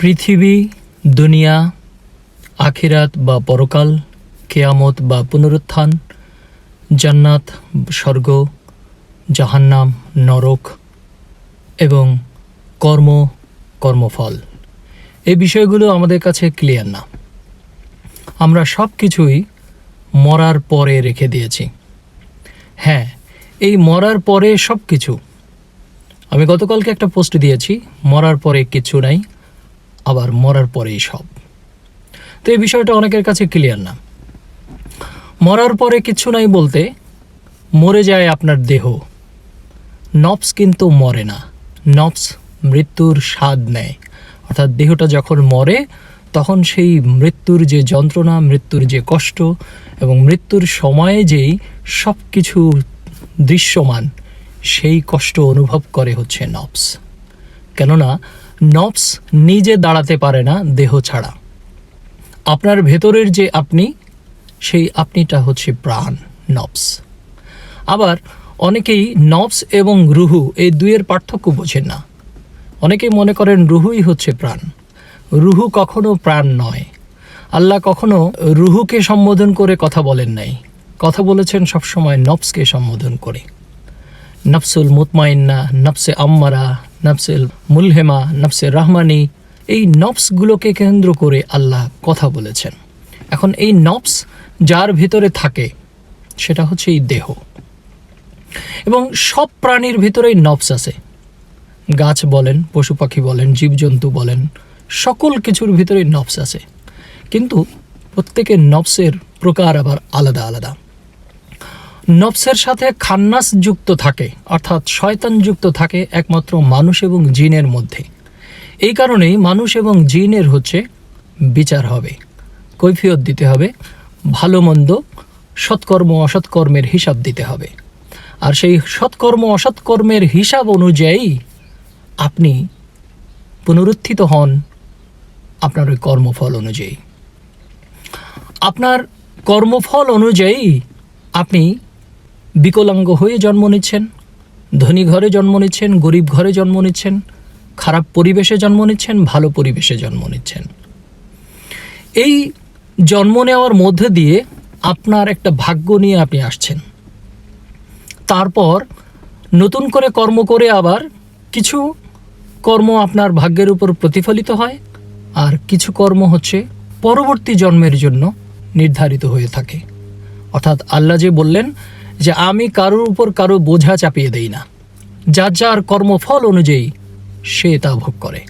পৃথিবী, দুনিয়া, আখিরাত বা পরকাল, কেয়ামত বা পুনরুত্থান, জান্নাত, স্বর্গ, জাহান্নাম, নরক এবং কর্ম, কর্মফল। এই বিষয়গুলো আমাদের কাছে ক্লিয়ার না। আমরা সব কিছুই মরার পরে রেখে দিয়েছি। হ্যাঁ এই মরার পরে সব কিছু আমি গতকালকে একটা পোস্ট দিয়েছি, মরার পরে কিছু নাই। আবার মরার পরেই সব। তো এই বিষয়টা অনেকের কাছে ক্লিয়ার না। মরার পরে কিছু নাই বলতে মরে যায় আপনার দেহ। নবস কিন্তু মরে না। নবস মৃত্যুর স্বাদ নেয়। অর্থাৎ দেহটা যখন মরে, তখন সেই মৃত্যুর যে যন্ত্রণা, মৃত্যুর যে কষ্ট এবং মৃত্যুর সময়ে যেই সব কিছু দৃশ্যমান, সেই কষ্ট অনুভব করে হচ্ছে নবস কেননা নবস নিজে দাঁড়াতে পারে না দেহ ছাড়া। আপনার ভেতরের যে আপনি, সেই আপনিটা হচ্ছে প্রাণ নবস আবার অনেকেই নবস এবং রুহু এই দুইয়ের পার্থক্য বোঝেন না। অনেকেই মনে করেন রুহুই হচ্ছে প্রাণ। রুহু কখনো প্রাণ নয়। আল্লাহ কখনো রুহুকে সম্বোধন করে কথা বলেন নাই। কথা বলেছেন সবসময় নবসকে সম্বোধন করে। নফসুল মুতমাইন্না, নফসে আম্মারা নফসুল মুলহেমা নফসে রহমানি, এই নফসগুলোকে কেন্দ্র করে আল্লাহ কথা বলেছেন। এখন এই নফস যার ভিতরে থাকে, সেটা হচ্ছে এই দেহ। এবং সব প্রাণীর ভিতরেই নফস আছে। গাছ বলেন, পশু পাখি বলেন, জীবজন্তু বলেন, সকল কিছুর ভিতরেই নফস আছে। কিন্তু প্রত্যেকের নফসের প্রকার আবার আলাদা আলাদা। নফসের সাথে খান্নাস যুক্ত থাকে, অর্থাৎ শয়তান যুক্ত থাকে একমাত্র মানুষ এবং জিনের মধ্যে। এই কারণেই মানুষ এবং জিনের হচ্ছে বিচার হবে। কৈফিয়ত দিতে হবে, ভালো মন্দ, সৎকর্ম, অসৎকর্মের হিসাব দিতে হবে। আর সেই সৎকর্ম, অসৎকর্মের হিসাব অনুযায়ী আপনি পুনরুত্থিত হন আপনার ওই কর্মফল অনুযায়ী। আপনার কর্মফল অনুযায়ী আপনি বিকলাঙ্গ হয়ে জন্ম নিচ্ছেন, ধনী ঘরে জন্ম নিচ্ছেন, গরিব ঘরে জন্ম নিচ্ছেন, খারাপ পরিবেশে জন্ম নিচ্ছেন, ভালো পরিবেশে জন্ম নিচ্ছেন। এই জন্ম নেওয়ার মধ্যে দিয়ে আপনার একটা ভাগ্য নিয়ে আপনি আসছেন। তারপর নতুন করে কর্ম করে আবার কিছু কর্ম আপনার ভাগ্যের উপর প্রতিফলিত হয় আর কিছু কর্ম হচ্ছে পরবর্তী জন্মের জন্য নির্ধারিত হয়ে থাকে। অর্থাৎ আল্লাহ যে বললেন যে আমি কারোর উপর কারও বোঝা চাপিয়ে দেই না। যার যার কর্মফল অনুযায়ী সে তা ভোগ করে।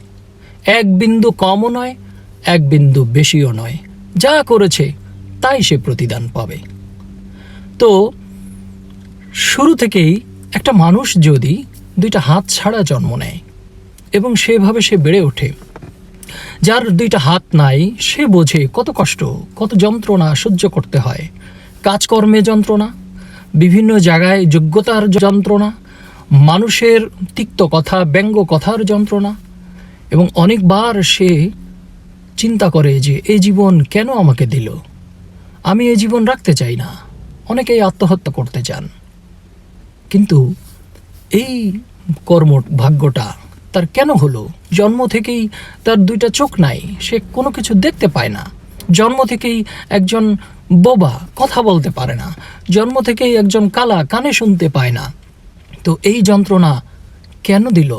এক বিন্দু কমও নয়, এক বিন্দু বেশিও নয়। যা করেছে, তাই সে প্রতিদান পাবে। তো শুরু থেকেই একটা মানুষ যদি দুইটা হাত ছাড়া জন্ম নেয় এবং সেভাবে সে বেড়ে ওঠে, যার দুইটা হাত নাই, সে বোঝে কত কষ্ট, কত যন্ত্রণা সহ্য করতে হয়। কাজকর্মে যন্ত্রণা বিভিন্ন জায়গায় যোগ্যতার যন্ত্রণা, মানুষের তিক্ত কথা, ব্যঙ্গ কথার যন্ত্রণা এবং অনেকবার সে চিন্তা করে যে এই জীবন কেন আমাকে দিল? আমি এই জীবন রাখতে চাই না। অনেকেই আত্মহত্যা করতে চান। কিন্তু এই কর্ম ভাগ্যটা তার কেন হলো? জন্ম থেকেই তার দুইটা চোখ নাই, সে কোনো কিছু দেখতে পায় না। জন্ম থেকেই একজন বোবা কথা বলতে পারে না। জন্ম থেকেই একজন কালা কানে শুনতে পায় না। তো এই যন্ত্রণা কেন দিল?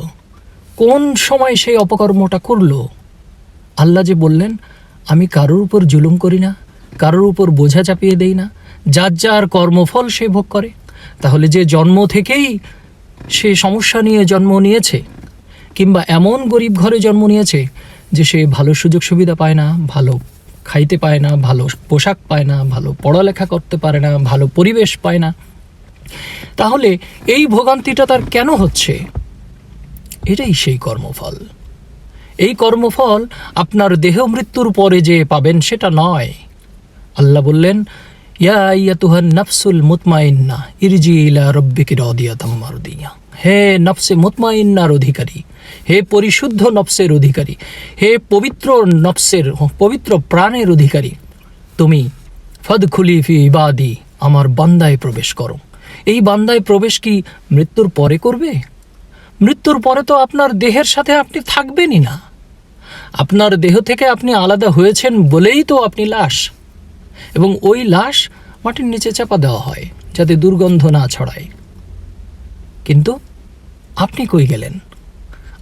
কোন সময় সেই অপকর্মটা করল? আল্লাহ যে বললেন, আমি কারোর উপর জুলুম করি না, কারোর উপর বোঝা চাপিয়ে দেই না। যার যার কর্মফল সে ভোগ করে। তাহলে যে জন্ম থেকেই সে সমস্যা নিয়ে জন্ম নিয়েছে, কিংবা এমন গরিব ঘরে জন্ম নিয়েছে যে সে ভালো সুযোগ সুবিধা পায় না, ভালো খাইতে পায় না, ভালো পোশাক পায় না, ভালো পড়ালেখা করতে পারে না, ভালো পরিবেশ পায় না। তাহলে এই ভোগান্তিটা তার কেন হচ্ছে? এটাই সেই কর্মফল। এই কর্মফল আপনার দেহ মৃত্যুর পরে যে পাবেন সেটা নয়। আল্লাহ বললেন, ইয়া ইয়াতুহান নাফসুল মুতমাইন্না, ইরজি ইলা রব্বিকি রাদিয়াতাম মারদিয়া। হে নফসে মুতমাইন্নার অধিকারী, হে পরিশুদ্ধ নফসের অধিকারী, হে পবিত্র নফসের, পবিত্র প্রাণের অধিকারী, তুমি ফদ খুলি ফি ইবাদি, আমার বান্দায় প্রবেশ করো। এই বান্দায় প্রবেশ কি মৃত্যুর পরে করবে? মৃত্যুর পরে তো আপনার দেহের সাথে আপনি থাকবেনই না। আপনার দেহ থেকে আপনি আলাদা হয়েছেন বলেই তো আপনি লাশ। এবং ওই লাশ মাটির নিচে চাপা দেওয়া হয়, যাতে দুর্গন্ধ না ছড়ায়। কিন্তু আপনি কই গেলেন?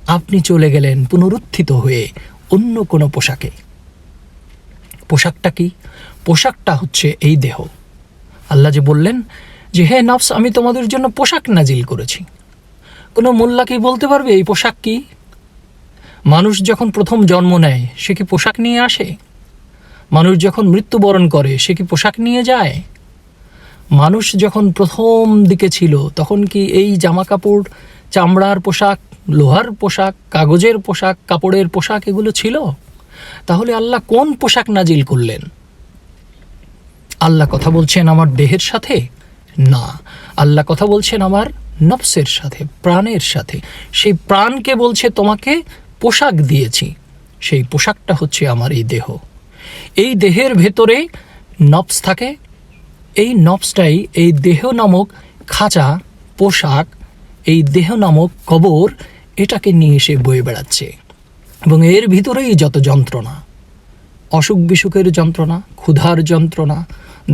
আপনি চলে গেলেন পুনরুত্থিত হয়ে অন্য কোনো পোশাকে। পোশাকটা কি? পোশাকটা হচ্ছে এই দেহ। আল্লাহ যে বললেন যে, হে নফস, আমি তোমাদের জন্য পোশাক নাজিল করেছি। কোনো মোল্লা কি বলতে পারবে, এই পোশাক কি? মানুষ যখন প্রথম জন্ম নেয়, সে কি পোশাক নিয়ে আসে? মানুষ যখন মৃত্যুবরণ করে, সে কি পোশাক নিয়ে যায়? মানুষ যখন প্রথম দিকে ছিল, তখন কি এই জামা কাপড় চামড়ার পোশাক, লোহার পোশাক, কাগজের পোশাক, কাপড়ের পোশাক এগুলো ছিল। তাহলে আল্লাহ কোন পোশাক নাজিল করলেন? আল্লাহ কথা বলছেন আমার দেহের সাথে? না। আল্লাহ কথা বলছেন আমার নফসের সাথে, প্রাণের সাথে। সেই প্রাণকে বলছে, তোমাকে পোশাক দিয়েছি। সেই পোশাকটা হচ্ছে আমার এই দেহ। এই দেহের ভেতরে নফস থাকে। এই নফসটাই এই দেহ নামক খাঁচা, পোশাক এই দেহ নামক কবর এটাকে নিয়ে এসে বয়ে বেড়াচ্ছে। এবং এর ভিতরেই যত যন্ত্রণা, অসুখ বিসুখের যন্ত্রণা, ক্ষুধার যন্ত্রণা,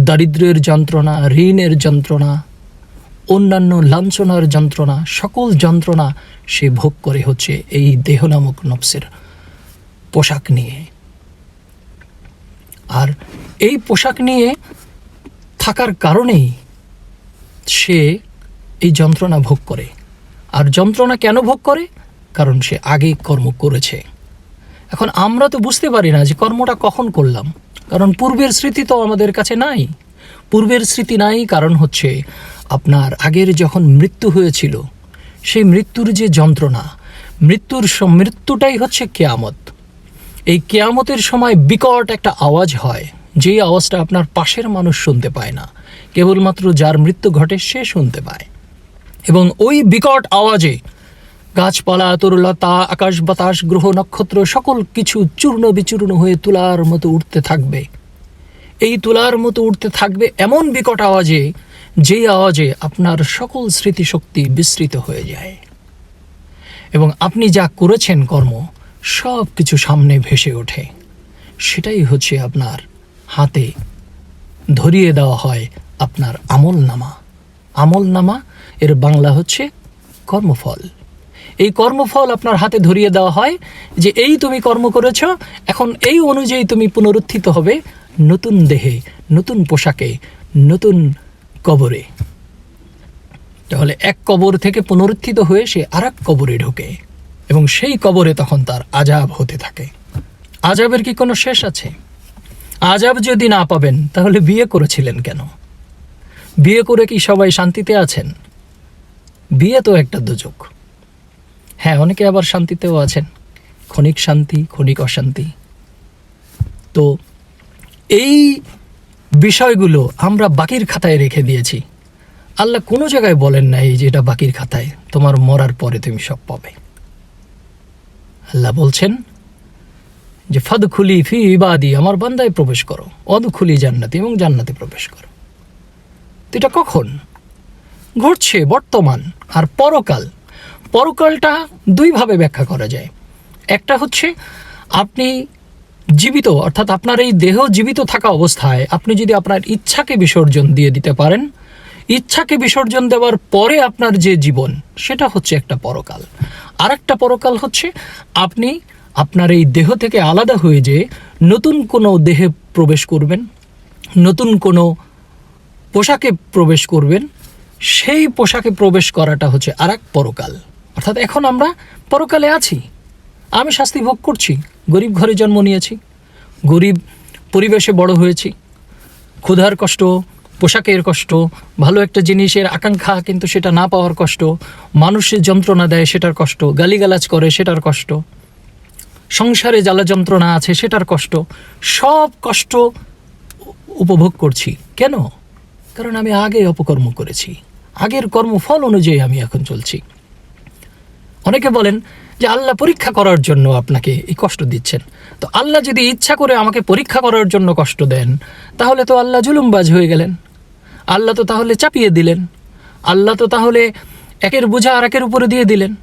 দারিদ্র্যের যন্ত্রণা, ঋণের যন্ত্রণা, অন্যান্য লাঞ্ছনার যন্ত্রণা, সকল যন্ত্রণা সে ভোগ করে হচ্ছে এই দেহ নামক নফসের পোশাক নিয়ে। আর এই পোশাক নিয়ে থাকার কারণেই সে এই যন্ত্রণা ভোগ করে। আর যন্ত্রণা কেন ভোগ করে? কারণ সে আগে কর্ম করেছে। এখন আমরা তো বুঝতে পারি না যে কর্মটা কখন করলাম। কারণ পূর্বের স্মৃতি তো আমাদের কাছে নাই। পূর্বের স্মৃতি নাই কারণ হচ্ছে আপনার আগের যখন মৃত্যু হয়েছিল, সেই মৃত্যুর যে যন্ত্রণা, মৃত্যুর মৃত্যুটাই হচ্ছে কেয়ামত। এই কেয়ামতের সময় বিকট একটা আওয়াজ হয়, যেই আওয়াজটা আপনার পাশের মানুষ শুনতে পায় না। কেবলমাত্র যার মৃত্যু ঘটে সে শুনতে পায়। এবং ওই বিকট আওয়াজে গাছপালা, তরুলতা, আকাশ বাতাস, গ্রহ, নক্ষত্র সকল কিছু চূর্ণ বিচূর্ণ হয়ে তুলার মতো উঠতে থাকবে। এই তুলার মতো উঠতে থাকবে এমন বিকট আওয়াজে, যেই আওয়াজে আপনার সকল স্মৃতিশক্তি বিস্তৃত হয়ে যায়। এবং আপনি যা করেছেন কর্ম, সব কিছু সামনে ভেসে ওঠে। সেটাই হচ্ছে আপনার হাতে ধরিয়ে দেওয়া হয় আপনার আমল নামা আমল নামা এর বাংলা হচ্ছে কর্মফল। এই কর্মফল আপনার হাতে ধরিয়ে দেওয়া হয় যে এই তুমি কর্ম করেছ, এখন এই অনুযায়ী তুমি পুনরুত্থিত হবে নতুন দেহে, নতুন পোশাকে, নতুন কবরে। তাহলে এক কবর থেকে পুনরুত্থিত হয়ে সে আর কবরে ঢোকে এবং সেই কবরে তখন তার আজাব হতে থাকে। আজাবের কি কোনো শেষ আছে? আজাব যদি না পাবেন, তাহলে বিয়ে করেছিলেন কেন? বিয়ে করে কি সবাই শান্তিতে আছেন? বিয়ে তো একটা দুযোগ। হ্যাঁ অনেকে আবার শান্তিতেও আছেন। ক্ষণিক শান্তি, ক্ষণিক অশান্তি। তো এই বিষয়গুলো আমরা বাকির খাতায় রেখে দিয়েছি। আল্লাহ কোনো জায়গায় বলেন নাই যে এটা বাকির খাতায়। তোমার মরার পরে তুমি সব পাবে। আল্লাহ বলছেন, যে ফাদ খুলি ফি ইবাদি, আমার বান্দায় প্রবেশ করো। অদ খুলি জান্নাতি এবং জান্নাতে প্রবেশ করো। তো এটা কখন? ঘটছে বর্তমান আর পরকাল। পরকালটা দুইভাবে ব্যাখ্যা করা যায়। একটা হচ্ছে, আপনি জীবিত, অর্থাৎ আপনার এই দেহ জীবিত থাকা অবস্থায় আপনি যদি আপনার ইচ্ছাকে বিসর্জন দিয়ে দিতে পারেন, ইচ্ছাকে বিসর্জন দেওয়ার পরে আপনার যে জীবন, সেটা হচ্ছে একটা পরকাল। আর একটা পরকাল হচ্ছে, আপনি আপনার এই দেহ থেকে আলাদা হয়ে যে নতুন কোনো দেহে প্রবেশ করবেন, নতুন কোনো পোশাকে প্রবেশ করবেন সেই পোশাকে প্রবেশ করাটা হচ্ছে আর এক পরকাল। অর্থাৎ এখন আমরা পরকালে আছি। আমি শাস্তি ভোগ করছি, গরিব ঘরে জন্ম নিয়েছি, গরিব পরিবেশে বড় হয়েছি, ক্ষুধার কষ্ট, পোশাকের কষ্ট, ভালো একটা জিনিসের আকাঙ্ক্ষা কিন্তু সেটা না পাওয়ার কষ্ট মানুষের যন্ত্রণা দেয় সেটার কষ্ট, গালিগালাজ করে সেটার কষ্ট, সংসারে জ্বালা যন্ত্রণা আছে সেটার কষ্ট, সব কষ্ট উপভোগ করছি। কেন? কারণ আমি আগে অপকর্ম করেছি। আগের কর্মফল অনুযায়ী আমি এখন চলছি। অনেকে বলেন যে আল্লাহ পরীক্ষা করার জন্য আপনাকে এই কষ্ট দিচ্ছেন। তো আল্লাহ যদি ইচ্ছা করে আমাকে পরীক্ষা করার জন্য কষ্ট দেন, তাহলে তো আল্লাহ জুলুমবাজ হয়ে গেলেন। আল্লাহ তো তাহলে চাপিয়ে দিলেন। আল্লাহ তো তাহলে একের বোঝা আর একের উপরে দিয়ে দিলেন।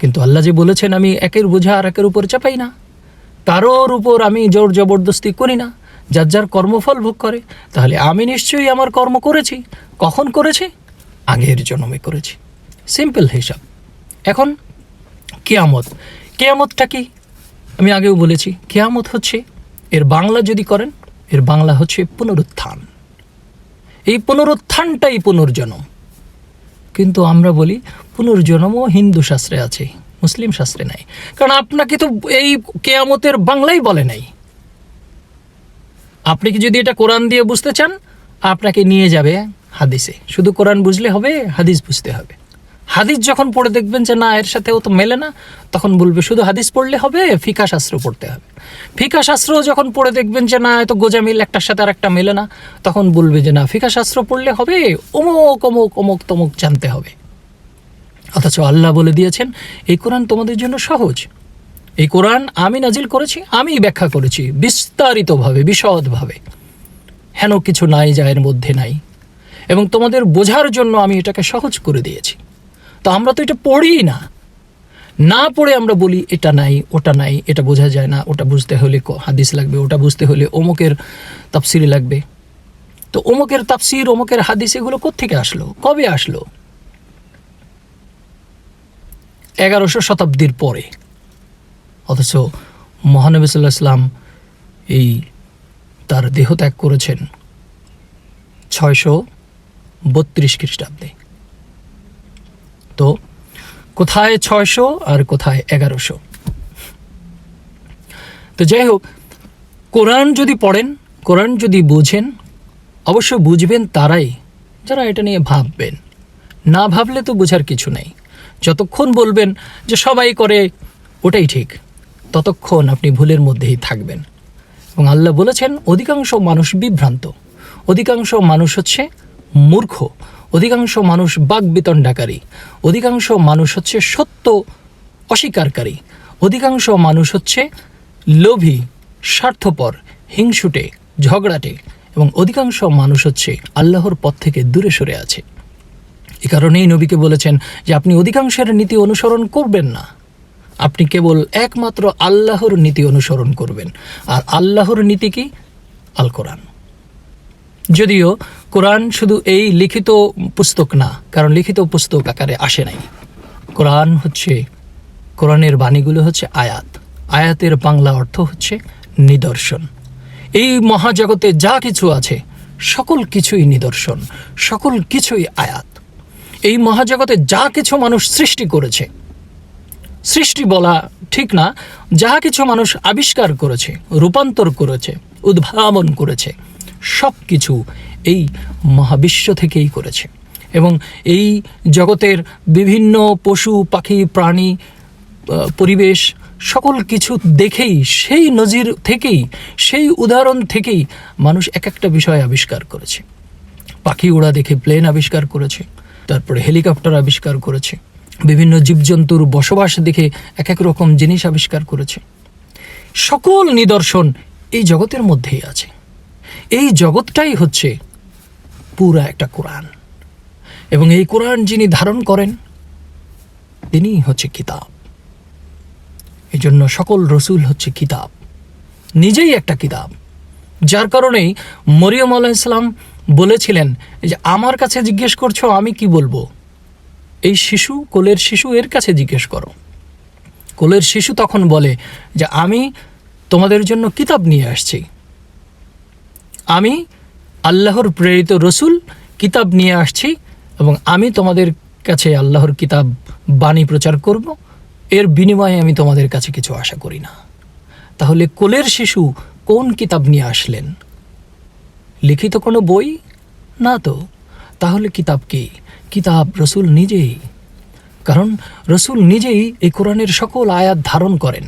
কিন্তু আল্লাহ যে বলেছেন, আমি একের বোঝা আর একের উপর চাপাই না। কারোর উপর আমি জোর জবরদস্তি করি না। যার যার কর্মফল ভোগ করে, তাহলে আমি নিশ্চয়ই আমার কর্ম করেছি। কখন করেছি? আগের জন্মে করেছি। সিম্পল হিসাব। এখন কেয়ামত। কেয়ামতটা কি? আমি আগেও বলেছি, কেয়ামত হচ্ছে, এর বাংলা যদি করেন, এর বাংলা হচ্ছে পুনরুত্থান। এই পুনরুত্থানটাই পুনর্জন্ম। কিন্তু আমরা বলি, পুনর্জন্মও হিন্দু শাস্ত্রে আছে, মুসলিম শাস্ত্রে নাই। কারণ আপনাকে তো এই কেয়ামতের বাংলাই বলে নাই। আপনি কি যদি এটা কোরআন দিয়ে বুঝতে চান, আপনাকে নিয়ে যাবে হাদিসে। শুধু কোরআন বুঝলে হবে, হাদিস বুঝতে হবে। হাদিস যখন পড়ে দেখবেন যে না, এর সাথে ও তো মেলে না, তখন বলবে শুধু হাদিস পড়লে হবে ফিকা শাস্ত্র পড়তে হবে। ফিকা শাস্ত্র যখন পড়ে দেখবেন যে না, এত গোজামিল একটার সাথে আর একটা মেলে না, তখন বলবে যে না ফিকা শাস্ত্র পড়লে হবে, অমুক অমুক অমুক, তমুক জানতে হবে। অথচ আল্লাহ বলে দিয়েছেন, এই কোরআন তোমাদের জন্য সহজ। এই কোরআন আমি নাজিল করেছি আমি ব্যাখ্যা করেছি, বিস্তারিতভাবে, বিশদভাবে। হেন কিছু নাই যা এর মধ্যে নাই। এবং তোমাদের বোঝার জন্য আমি এটাকে সহজ করে দিয়েছি। তো আমরা তো এটা পড়ি না। না পড়ে আমরা বলি, এটা নাই, ওটা নাই, এটা বোঝা যায় না, ওটা বুঝতে হলে হাদিস লাগবে, ওটা বুঝতে হলে অমুকের তাফসিরি লাগবে। তো অমুকের তাফসির, অমুকের হাদিস এগুলো কোত্থেকে আসলো? কবে আসলো? এগারোশো শতাব্দীর পরে। অথচ মহানবী সাল্লাহ ইসলাম এই তার দেহ ত্যাগ করেছেন ছয়শো বত্রিশ খ্রিস্টাব্দে। তো কোথায় ছয়শো আর কোথায় এগারোশো? তো যাই হোক, কোরআন যদি পড়েন, কোরআন যদি বুঝেন, অবশ্য বুঝবেন তারাই যারা এটা নিয়ে ভাববেন। না ভাবলে তো বোঝার কিছু নেই। যতক্ষণ বলবেন যে সবাই করে, ওটাই ঠিক। ততক্ষণ আপনি ভুলের মধ্যেই থাকবেন। এবং আল্লাহ বলেছেন, অধিকাংশ মানুষ বিভ্রান্ত। অধিকাংশ মানুষ হচ্ছে মূর্খ। অধিকাংশ মানুষ বাকবিতণ্ডাকারী অধিকাংশ মানুষ হচ্ছে সত্য অস্বীকারী অধিকাংশ মানুষ হচ্ছে লোভী, স্বার্থপর, হিংসুটে, ঝগড়াটে এবং অধিকাংশ মানুষ হচ্ছে আল্লাহর পথ থেকে দূরে সরে আছে। এ কারণেই নবীকে বলেছেন যে, আপনি অধিকাংশের নীতি অনুসরণ করবেন না। আপনি কেবল একমাত্র আল্লাহর নীতি অনুসরণ করবেন। আর আল্লাহর নীতি কি? আল কোরআন যদিও কোরআন শুধু এই লিখিত পুস্তক না, কারণ লিখিত পুস্তক আকারে আসে নাই। কোরআন হচ্ছে, কোরআনের বাণীগুলো হচ্ছে আয়াত। আয়াতের বাংলা অর্থ হচ্ছে নিদর্শন। এই মহাজগতে যা কিছু আছে, সকল কিছুই নিদর্শন, সকল কিছুই আয়াত। এই মহাজগতে যা কিছু মানুষ সৃষ্টি করেছে সৃষ্টি বলা ঠিক না, যাহা কিছু মানুষ আবিষ্কার করেছে, রূপান্তর করেছে, উদ্ভাবন করেছে সব কিছু এই মহাবিশ্ব থেকেই করেছে। এবং এই জগতের বিভিন্ন পশু, পাখি, প্রাণী পরিবেশ, সকল কিছু দেখেই, সেই নজির থেকেই, সেই উদাহরণ থেকেই মানুষ এক একটা বিষয় আবিষ্কার করেছে। পাখি উড়া দেখে প্লেন আবিষ্কার করেছে, তারপরে হেলিকপ্টার আবিষ্কার করেছে বিভিন্ন জীবজন্তুর বসবাস দেখে এক এক রকম জিনিস আবিষ্কার করেছে। সকল নিদর্শন এই জগতের মধ্যেই আছে। এই জগৎটাই হচ্ছে পুরা একটা কোরআন। এবং এই কোরআন যিনি ধারণ করেন, তিনি হচ্ছে কিতাব। এই জন্য সকল রসুল হচ্ছে কিতাব। নিজেই একটা কিতাব। যার কারণেই মরিয়ম আলাইসালাম বলেছিলেন যে, আমার কাছে জিজ্ঞেস করছ, আমি কি বলব? এই শিশু, কোলের শিশু এর কাছে জিজ্ঞেস করো। কোলের শিশু তখন বলে যে, আমি তোমাদের জন্য কিতাব নিয়ে আসছি। আমি আল্লাহর প্রেরিত রসুল, কিতাব নিয়ে আসছি এবং আমি তোমাদের কাছে আল্লাহর কিতাব বাণী প্রচার করব। এর বিনিময়ে আমি তোমাদের কাছে কিছু আশা করি না। তাহলে কোলের শিশু কোন কিতাব নিয়ে আসলেন? লিখিত কোনো বই না তো? তাহলে কিতাব কি? কিতাব রসুল নিজেই, কারণ রসুল নিজেই এই কোরআনের সকল আয়াত ধারণ করেন।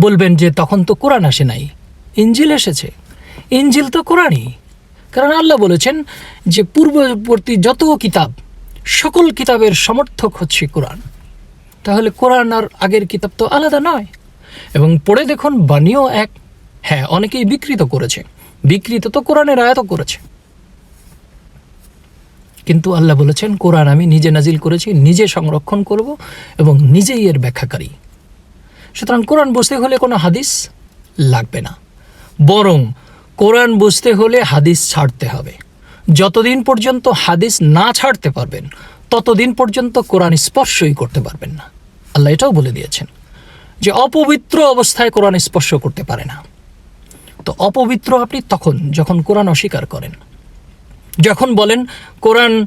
বলবেন যে তখন তো কোরআন আসে নাই ইঞ্জিল এসেছে। ইঞ্জিল তো কোরআনই, কারণ আল্লাহ বলেছেন যে পূর্ববর্তী যত কিতাব, সকল কিতাবের সমর্থক হচ্ছে কোরআন। তাহলে কোরআন আর আগের কিতাব তো আলাদা নয়। এবং পড়ে দেখুন বাণীও এক। হ্যাঁ অনেকেই বিকৃত করেছে। বিকৃত তো কোরআনের আয়াত করেছে। কিন্তু আল্লাহ বলেছেন, কোরআন আমি নিজে নাজিল করেছি, নিজে সংরক্ষণ করব এবং নিজেই এর ব্যাখ্যাকারী। সুতরাং কোরআন বুঝতে হলে কোনো হাদিস লাগবে না। বরং কোরআন বুঝতে হলে হাদিস ছাড়তে হবে। যতদিন পর্যন্ত হাদিস না ছাড়তে পারবেন, ততদিন পর্যন্ত কোরআন স্পর্শই করতে পারবেন না। আল্লাহ এটাও বলে দিয়েছেন যে, অপবিত্র অবস্থায় কোরআন স্পর্শ করতে পারে না। তো অপবিত্র আপনি তখন, যখন কোরআন অস্বীকার করেন। যখন বলেন কোরআন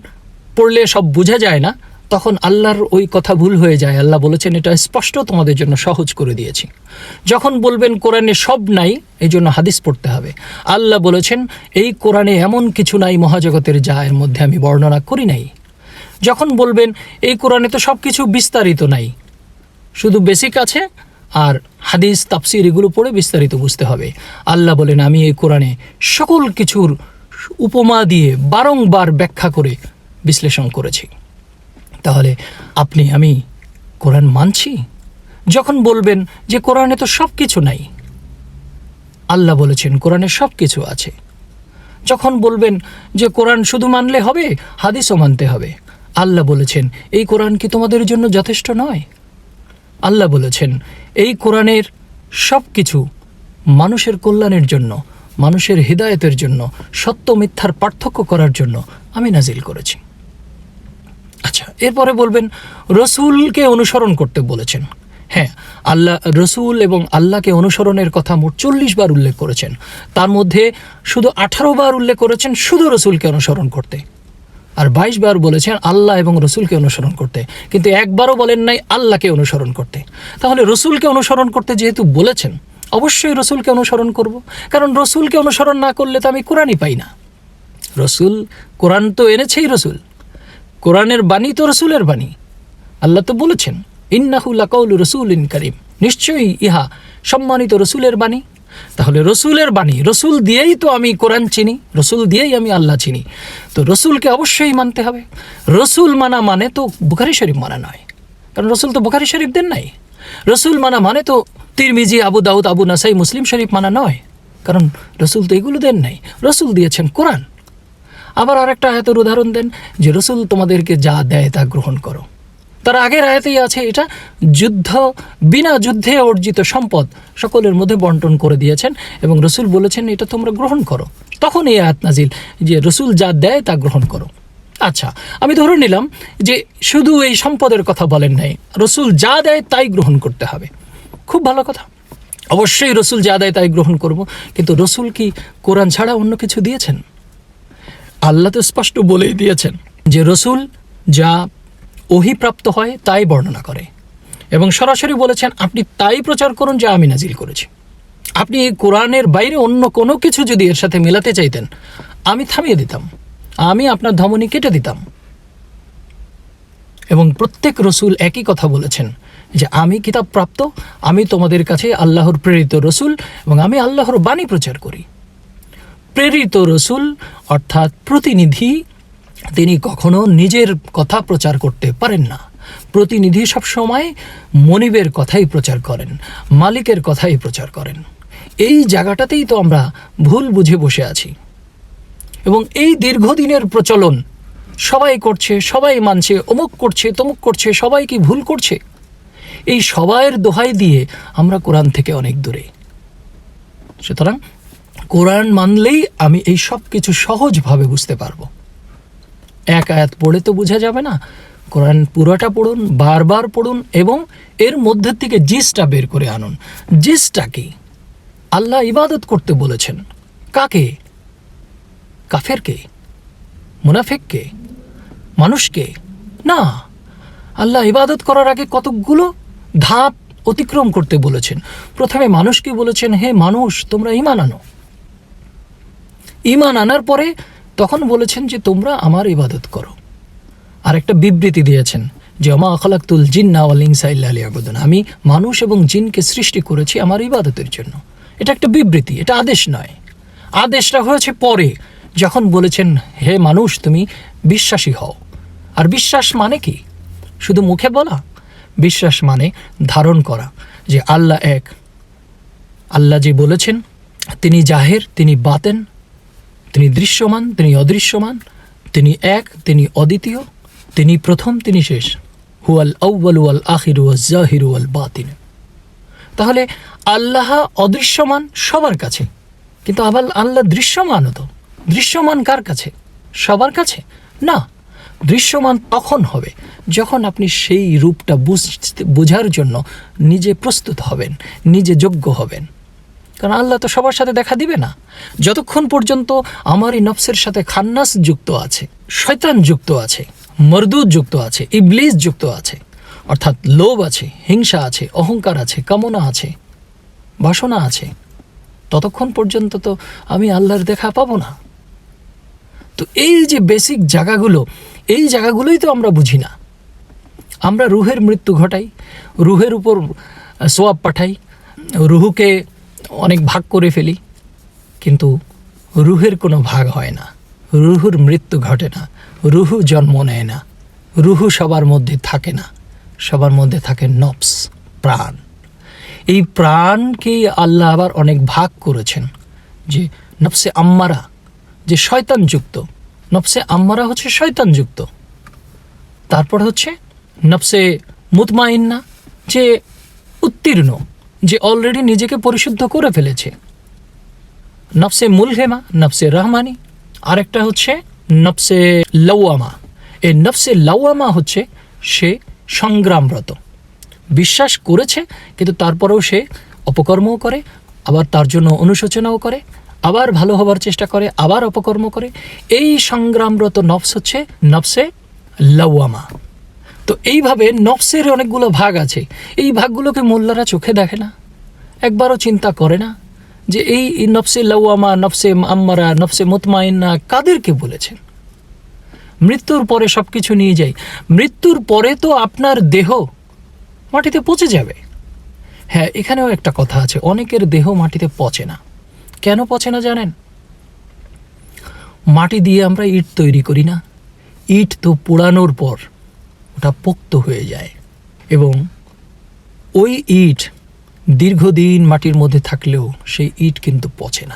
পড়লে সব বোঝা যায় না, তখন আল্লাহর ওই কথা ভুল হয়ে যায়। আল্লাহ বলেছেন, এটা স্পষ্ট তোমাদের জন্য সহজ করে দিয়েছি। যখন বলবেন কোরআনে সব নাই এই জন্য হাদিস পড়তে হবে। আল্লাহ বলেছেন, এই কোরআনে এমন কিছু নাই মহাজগতের, যা এর মধ্যে আমি বর্ণনা করি নাই। যখন বলবেন, এই কোরআনে তো সব কিছু বিস্তারিত নাই, শুধু বেসিক আছে আর হাদিস, তাফসির এগুলো পড়ে বিস্তারিত বুঝতে হবে। আল্লাহ বলেন, আমি এই কোরআনে সকল কিছুর উপমা দিয়ে বারংবার ব্যাখ্যা করে বিশ্লেষণ করেছি। তাহলে আপনি, আমি কোরআন মানছি? যখন বলবেন যে কোরআনে তো সব কিছু নাই, আল্লাহ বলেছেন কোরআনে সব কিছু আছে। যখন বলবেন যে কোরআন শুধু মানলে হবে, হাদিসও মানতে হবে, আল্লাহ বলেছেন, এই কোরআন কি তোমাদের জন্য যথেষ্ট নয়? আল্লাহ বলেছেন, এই কোরআনের সব কিছু মানুষের কল্যাণের জন্য মানুষের হৃদায়তের জন্য, সত্য মিথ্যার পার্থক্য করার জন্য আমি নাজিল করেছি। আচ্ছা এরপরে বলবেন, রসুলকে অনুসরণ করতে বলেছেন। হ্যাঁ আল্লাহ, রসুল এবং আল্লাহকে অনুসরণের কথা মোট চল্লিশ বার উল্লেখ করেছেন। তার মধ্যে শুধু আঠারো বার উল্লেখ করেছেন শুধু রসুলকে অনুসরণ করতে। আর বাইশ বার বলেছেন আল্লাহ এবং রসুলকে অনুসরণ করতে। কিন্তু একবারও বলেন নাই আল্লাহকে অনুসরণ করতে। তাহলে রসুলকে অনুসরণ করতে যেহেতু বলেছেন অবশ্যই রসুলকে অনুসরণ করব। কারণ রসুলকে অনুসরণ না করলে তো আমি কোরআনই পাই না। রসুল, কোরআন তো এনেছেই রসুল। কোরআনের বাণী তো রসুলের বাণী। আল্লাহ তো বলেছেন ইন্নাহুল্লা কৌল রসুল ইন করিম। নিশ্চয়ই ইহা সম্মানিত রসুলের বাণী। তাহলে রসুলের বাণী, রসুল দিয়েই তো আমি কোরআন চিনি, রসুল দিয়েই আমি আল্লাহ চিনি। তো রসুলকে অবশ্যই মানতে হবে। রসুল মানা মানে তো বুখারি শরীফ মানা নয়। কারণ রসুল তো বুখারি শরীফ দেন নাই। রসুল মানা মানে তো তিরমিজি, আবু দাউদ, আবু নাসাই, মুসলিম শরীফ মানা নয়। কারণ রসুল তো এগুলো দেন নাই। রসুল দিয়েছেন কোরআন। আবার আরেকটা আয়াতের উদাহরণ দেন যে, রসুল তোমাদেরকে যা দেয় তা গ্রহণ করো। তার আগের আয়াতেই আছে এটা, যুদ্ধ, বিনা যুদ্ধে অর্জিত সম্পদ সকলের মধ্যে বন্টন করে দিয়েছেন এবং রসুল বলেছেন, এটা তোমরা গ্রহণ করো। তখন এই আয়াত নাজিল যে, রসুল যা দেয় তা গ্রহণ করো। আচ্ছা আমি ধরে নিলাম যে শুধু এই সম্পদের কথা বলেন নাই, রসুল যা দেয় তাই গ্রহণ করতে হবে। খুব ভালো কথা। অবশ্যই রসুল যা দেয় তাই গ্রহণ করব, কিন্তু রসুল কি কোরআন ছাড়া অন্য কিছু দিয়েছেন? আল্লাহ তো স্পষ্ট বলেই দিয়েছেন যে রসুল যা অহিপ্রাপ্ত হয় তাই বর্ণনা করে। এবং সরাসরি বলেছেন, আপনি তাই প্রচার করুন যা আমি নাজিল করেছি। আপনি কোরআনের বাইরে অন্য কোনো কিছু যদি এর সাথে মেলাতে চাইতেন, আমি থামিয়ে দিতাম। আমি আপনার ধমনী কেটে দিতাম। এবং প্রত্যেক রসুল একই কথা বলেছেন যে, আমি কিতাব প্রাপ্ত, আমি তোমাদের কাছে আল্লাহর প্রেরিত রসুল এবং আমি আল্লাহর বাণী প্রচার করি। প্রেরিত রসুল অর্থাৎ প্রতিনিধি, তিনি কখনো নিজের কথা প্রচার করতে পারেন না। প্রতিনিধি সবসময় মনিবের কথাই প্রচার করেন, মালিকের কথাই প্রচার করেন। এই জায়গাটাতেই তো আমরা ভুল বুঝে বসে আছি। এবং এই দীর্ঘদিনের প্রচলন, সবাই করছে, সবাই মানছে, অমুক করছে, তমুক করছে, সবাই কি ভুল করছে? এই সবাইয়ের দোহাই দিয়ে আমরা কোরআন থেকে অনেক দূরে। সুতরাং কোরআন মানলেই আমি এই সব কিছু সহজভাবে বুঝতে পারব। এক আয়াত পড়ে তো বোঝা যাবে না। কোরআন পুরোটা পড়ুন, বারবার পড়ুন এবং এর মধ্যে থেকে জিসটা বের করে আনুন। জিসটা কি? আল্লাহ ইবাদত করতে বলেছেন। কাকে? কাফেরকে? মুনাফেককে? মানুষকে? না। আল্লাহ ইবাদত করার আগে কতকগুলো ধাপ অতিক্রম করতে বলেছেন। প্রথমে মানুষকে বলেছেন, হে মানুষ, তোমরা ইমান আনো। ইমান আনার পরে তখন বলেছেন যে, তোমরা আমার ইবাদত করো। আর একটা বিবৃতি দিয়েছেন যে অমা আখলাকুল জিন্না ওয়াল ইনসা ইল্লা লিয়াবুদুন। আমি মানুষ এবং জিনকে সৃষ্টি করেছি আমার ইবাদতের জন্য। এটা একটা বিবৃতি, এটা আদেশ নয়। আদেশটা হয়েছে পরে। যখন বলেছেন, হে মানুষ, তুমি বিশ্বাসী হও। আর বিশ্বাস মানে কি? শুধু মুখে বলা? বিশ্বাস মানে ধারণ করা, যে আল্লাহ এক। আল্লাহ যে বলেছেন, তিনি জাহের, তিনি বাতেন, তিনি দৃশ্যমান, তিনি অদৃশ্যমান, তিনি এক, তিনি অদ্বিতীয়, তিনি প্রথম, তিনি শেষ। হুয়াল আউ্বাল ওয়াল আখির ওয়াল জাহির ওয়াল বাতিন। তাহলে আল্লাহ অদৃশ্যমান সবার কাছে, কিন্তু আবার আল্লাহ দৃশ্যমানও তো। দৃশ্যমান কার কাছে? সবার কাছে? না। দৃশ্যমান তখন হবে যখন আপনি সেই রূপটা বুঝতে, বোঝার জন্য নিজে প্রস্তুত হবেন, নিজে যোগ্য হবেন। কারণ আল্লাহ তো সবার সাথে দেখা দিবে না। যতক্ষণ পর্যন্ত আমার এই নফসের সাথে খান্নাস যুক্ত আছে, শয়তান যুক্ত আছে মরদুদ যুক্ত আছে, ইবলিস যুক্ত আছে, অর্থাৎ লোভ আছে, হিংসা আছে, অহংকার আছে, কামনা আছে, বাসনা আছে, ততক্ষণ পর্যন্ত তো আমি আল্লাহর দেখা পাবো না। তো এই যে বেসিক জায়গাগুলো, এই জায়গাগুলোই তো আমরা বুঝি না। আমরা রুহের মৃত্যু ঘটাই, রুহের উপর সোয়াব পাঠাই, রুহুকে অনেক ভাগ করে ফেলি, কিন্তু রুহের কোনো ভাগ হয় না। রুহুর মৃত্যু ঘটে না, রুহু জন্ম নেয় না, রুহু সবার মধ্যে থাকে না, সবার মধ্যে থাকে নফস, প্রাণ। এই প্রাণকেই আল্লাহ আবার অনেক ভাগ করেছেন, যে নফসে আম্মারা যে শয়তানযুক্ত নফসে আম্মারা হচ্ছে শয়তানযুক্ত তারপর হচ্ছে নফসে মুতমাইন্না, যে উত্তীর্ণ, যে অলরেডি নিজেকে পরিশুদ্ধ করে ফেলেছে। নফসে মুলহেমা, নফসে রহমানি। আরেকটা হচ্ছে নফসে লওয়ামা। এই নফসে লওয়ামা হচ্ছে সে সংগ্রামরত। বিশ্বাস করেছে, কিন্তু তারপরেও সে অপকর্মও করে, আবার তার জন্য অনুশোচনাও করে। আবার ভালো হবার চেষ্টা করে, আবার অপকর্ম করে। এই সংগ্রামরত নফস হচ্ছে নফসে লওয়ামা। তো এইভাবে নফসের অনেকগুলো ভাগ আছে। এই ভাগগুলোকে মোল্লারা চোখে দেখে না, একবারও চিন্তা করে না যে এই নফসে লওয়ামা, নফসে আম্মারা, নফসে মুতমাইন্না কাদেরকে বলেছেন? মৃত্যুর পরে সব কিছু নিয়ে যাই মৃত্যুর পরে তো আপনার দেহ মাটিতে পচে যাবে। হ্যাঁ এখানেও একটা কথা আছে, অনেকের দেহ মাটিতে পচে না। কেন পচে না জানেন? মাটি দিয়ে আমরা ইট তৈরি করি না। ইট তো পোড়ানোর পর ওটা পোক্ত হয়ে যায় এবং ওই ইট দীর্ঘদিন মাটির মধ্যে থাকলেও সেই ইট কিন্তু পচে না।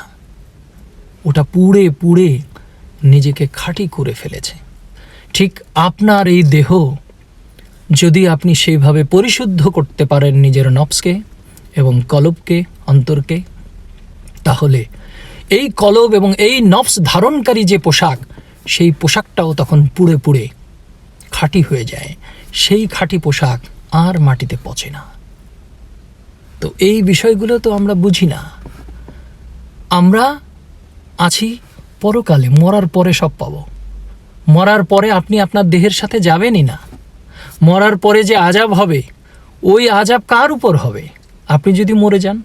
ওটা পুড়ে পুড়ে নিজেকে খাঁটি করে ফেলেছে। ঠিক আপনার এই দেহ যদি আপনি সেইভাবে পরিশুদ্ধ করতে পারেন নিজের নফসকে এবং কলবকে, অন্তরকে তাহলে এই কলব এবং এই নফস ধারণকারী যে পোশাক, সেই পোশাকটাও তখন পুড়ে পুড়ে খাঁটি হয়ে যায়। সেই খাঁটি পোশাক আর মাটিতে পচে না। তো এই বিষয়গুলো তো আমরা বুঝি না। আমরা আছি পরকালে, মরার পরে সব পাব। মরার পরে আপনি আপনার দেহের সাথে যাবেনই না। মরার পরে যে আজাব হবে, ওই আজাব কার উপর হবে? আপনি যদি মরে যান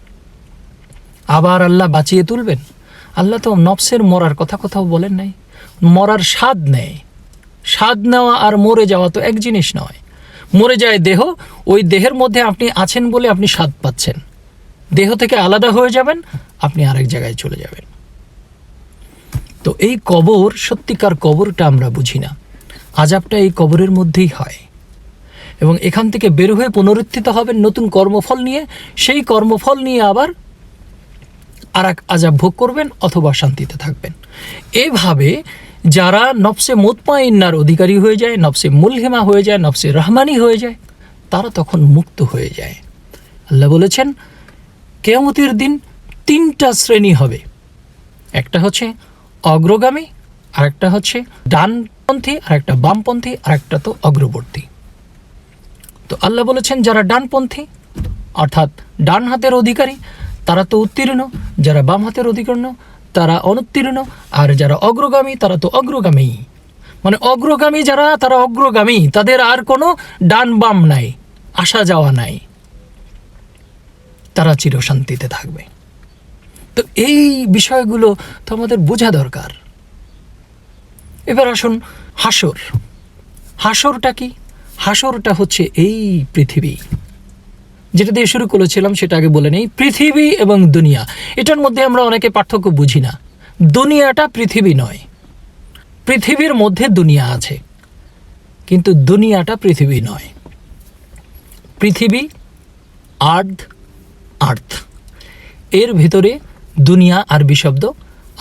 আবার আল্লাহ বাঁচিয়ে তুলবেন? আল্লাহ তো নফসের মরার কথা কোথাও বলেন নাই। মরার স্বাদ নেয় স্বাদ নেওয়া আর মরে যাওয়া তো এক জিনিস নয়। মরে যায় দেহ, ওই দেহের মধ্যে আপনি আছেন বলে আপনি স্বাদ পাচ্ছেন। দেহ থেকে আলাদা হয়ে যাবেন, আপনি আরেক জায়গায় চলে যাবেন। তো এই কবর, সত্যিকার কবরটা আমরা বুঝি না। আজাবটা এই কবরের মধ্যেই হয়। এবং এখান থেকে বের হয়ে পুনরুত্থিত হবেন নতুন কর্মফল নিয়ে। সেই কর্মফল নিয়ে আবার আর এক আজাব ভোগ করবেন অথবা শান্তিতে থাকবেন। এভাবে যারা নফসে মোতমাইন্নার অধিকারী হয়ে যায়, নফসে মুলহেমা হয়ে যায়, নফসে রহমানি হয়ে যায়, তারা তখন মুক্ত হয়ে যায়। আল্লাহ বলেছেন, কেয়ামতের দিন তিনটা শ্রেণি হবে। একটা হচ্ছে অগ্রগামী আর একটা হচ্ছে ডানপন্থী আর একটা বামপন্থী আর একটা তো অগ্রবর্তী। তো আল্লাহ বলেছেন, যারা ডানপন্থী, অর্থাৎ ডান হাতের অধিকারী তারা তো উত্তীর্ণ, যারা বাম হাতের অধিকর্ণ, তারা অনুত্তীর্ণ, আর যারা অগ্রগামী, তারা তো অগ্রগামী। মানে অগ্রগামী যারা, তারা অগ্রগামী। তাদের আর কোনো ডান বাম নাই, আসা যাওয়া নাই। তারা চিরশান্তিতে থাকবে। তো এই বিষয়গুলো তো আমাদের বোঝা দরকার। এবার আসুন হাসর। হাসরটা কি? হাসরটা হচ্ছে এই পৃথিবী। যেটা দিয়ে শুরু করেছিলাম সেটা আগে বলে নেই, পৃথিবী এবং দুনিয়া। এটার মধ্যে আমরা অনেকে পার্থক্য বুঝি না। দুনিয়াটা পৃথিবী নয়। পৃথিবীর মধ্যে দুনিয়া আছে, কিন্তু দুনিয়াটা পৃথিবী নয়। পৃথিবী আর্ধ আর্থ। এর ভেতরে দুনিয়া আরবি শব্দ,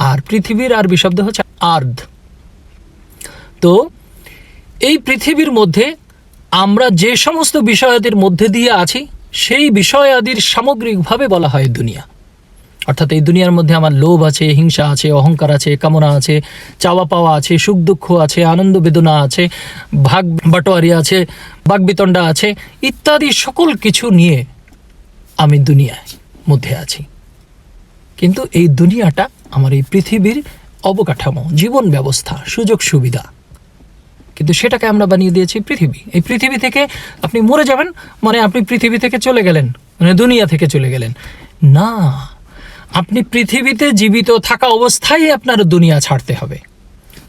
আর পৃথিবীর আরবি শব্দ হচ্ছে আর্ধ তো, এই পৃথিবীর মধ্যে আমরা যে সমস্ত বিষয়াদির মধ্যে দিয়ে আছি সেই বিষয়াদির সামগ্রিকভাবে বলা হয় দুনিয়া। অর্থাৎ এই দুনিয়ার মধ্যে আমার লোভ আছে, হিংসা আছে, অহংকার আছে, কামনা আছে, চাওয়া পাওয়া আছে, সুখ দুঃখ আছে, আনন্দ বেদনা আছে, ভাগ বাটোয়ারি আছে বাগবিতণ্ডা আছে, ইত্যাদি সকল কিছু নিয়ে আমি দুনিয়ায় মধ্যে আছি। কিন্তু এই দুনিয়াটা আমার এই পৃথিবীর অবকাঠামো, জীবন ব্যবস্থা, সুযোগ সুবিধা কিন্তু সেটাকে আমরা বানিয়ে দিয়েছি পৃথিবী। এই পৃথিবী থেকে আপনি মরে যাবেন মানে আপনি পৃথিবী থেকে চলে গেলেন মানে দুনিয়া থেকে চলে গেলেন। না, আপনি পৃথিবীতে জীবিত থাকা অবস্থায় আপনার দুনিয়া ছাড়তে হবে।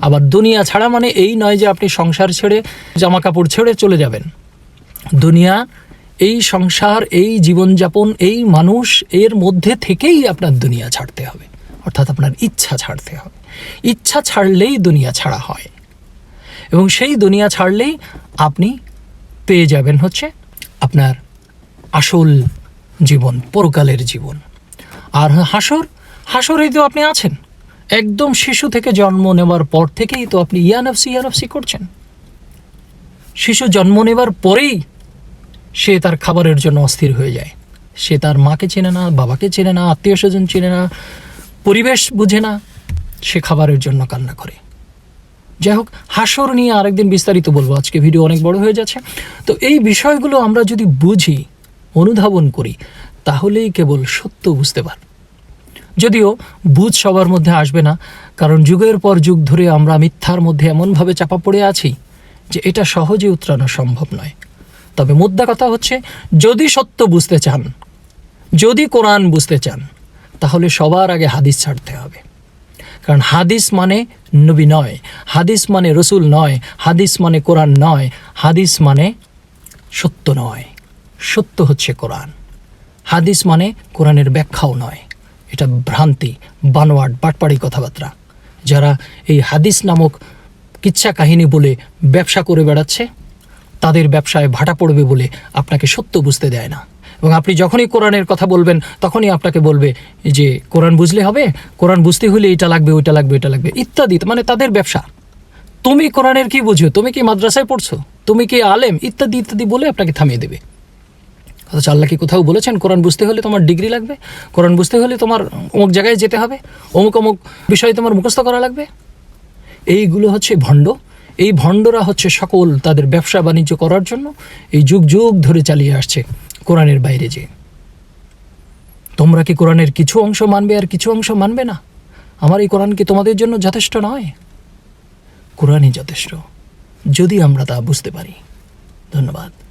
আবার দুনিয়া ছাড়া মানে এই নয় যে আপনি সংসার ছেড়ে জামা কাপড় ছেড়ে চলে যাবেন। দুনিয়া, এই সংসার, এই জীবনযাপন, এই মানুষ, এর মধ্যে থেকেই আপনার দুনিয়া ছাড়তে হবে। অর্থাৎ আপনার ইচ্ছা ছাড়তে হবে। ইচ্ছা ছাড়লেই দুনিয়া ছাড়া হয়। এবং সেই দুনিয়া ছাড়লেই আপনি পেয়ে যাবেন হচ্ছে আপনার আসল জীবন, পরকালের জীবন। আর হাসর, হাসরেই তো আপনি আছেন। একদম শিশু থেকে জন্ম নেওয়ার পর থেকেই তো আপনি ইয়ানফসি ইয়ানফসি করছেন। শিশু জন্ম নেবার পরেই সে তার খাবারের জন্য অস্থির হয়ে যায়। সে তার মাকে চেনে না, বাবাকে চেনে না, আত্মীয় স্বজন চেনে না, পরিবেশ বুঝে না, সে খাবারের জন্য কান্না করে। যাই হোক, হাসর নিয়ে আরেকদিন বিস্তারিত বলব। আজকে ভিডিও অনেক বড় হয়ে যাচ্ছে। তো এই বিষয়গুলো আমরা যদি বুঝি, অনুধাবন করি, তাহলেই কেবল সত্য বুঝতে পার যদিও বুঝ সবার মধ্যে আসবে না, কারণ যুগের পর যুগ ধরে আমরা মিথ্যার মধ্যে এমনভাবে চাপা পড়ে আছি যে এটা সহজে উতরানো সম্ভব নয়। তবে মুদ্রা কথা হচ্ছে, যদি সত্য বুঝতে চান, যদি কোরআন বুঝতে চান, তাহলে সবার আগে হাদিস ছাড়তে হবে। কারণ হাদিস মানে নবী নয়, হাদিস মানে রসুল নয়, হাদিস মানে কোরআন নয়, হাদিস মানে সত্য নয়। সত্য হচ্ছে কোরআন। হাদিস মানে কোরআনের ব্যাখ্যাও নয়। এটা ভ্রান্তি, বানোয়াট, বাটপাড়ি কথাবার্তা। যারা এই হাদিস নামক কিচ্ছা কাহিনী বলে ব্যবসা করে বেড়াচ্ছে, তাদের ব্যবসায় ভাটা পড়বে বলে আপনাকে সত্য বুঝতে দেয় না। এবং আপনি যখনই কোরআনের কথা বলবেন, তখনই আপনাকে বলবে যে, কোরআন বুঝলে হবে, কোরআন বুঝতে হলে এটা লাগবে, ওইটা লাগবে এটা লাগবে, ইত্যাদি মানে তাদের ব্যবসা। তুমি কোরআনের কি বুঝো? তুমি কি মাদ্রাসায় পড়ছো? তুমি কি আলেম? ইত্যাদি ইত্যাদি বলে আপনাকে থামিয়ে দেবে। অথচ আল্লাহ কি কোথাও বলেছেন, কোরআন বুঝতে হলে তোমার ডিগ্রি লাগবে, কোরআন বুঝতে হলে তোমার অমুক জায়গায় যেতে হবে, অমুক অমুক বিষয়ে তোমার মুখস্থ করা লাগবে। এইগুলো হচ্ছে ভণ্ড। এই ভণ্ডরা হচ্ছে সকল তাদের ব্যবসা বাণিজ্য করার জন্য এই যুগ যুগ ধরে চালিয়ে আসছে। কোরআনের বাইরে যে। তোমরা কি কোরআনের কিছু অংশ মানবে আর কিছু অংশ মানবে না? আমার এই কোরআন কি তোমাদের জন্য যথেষ্ট নয়? কোরআনই যথেষ্ট, যদি আমরা তা বুঝতে পারি। ধন্যবাদ।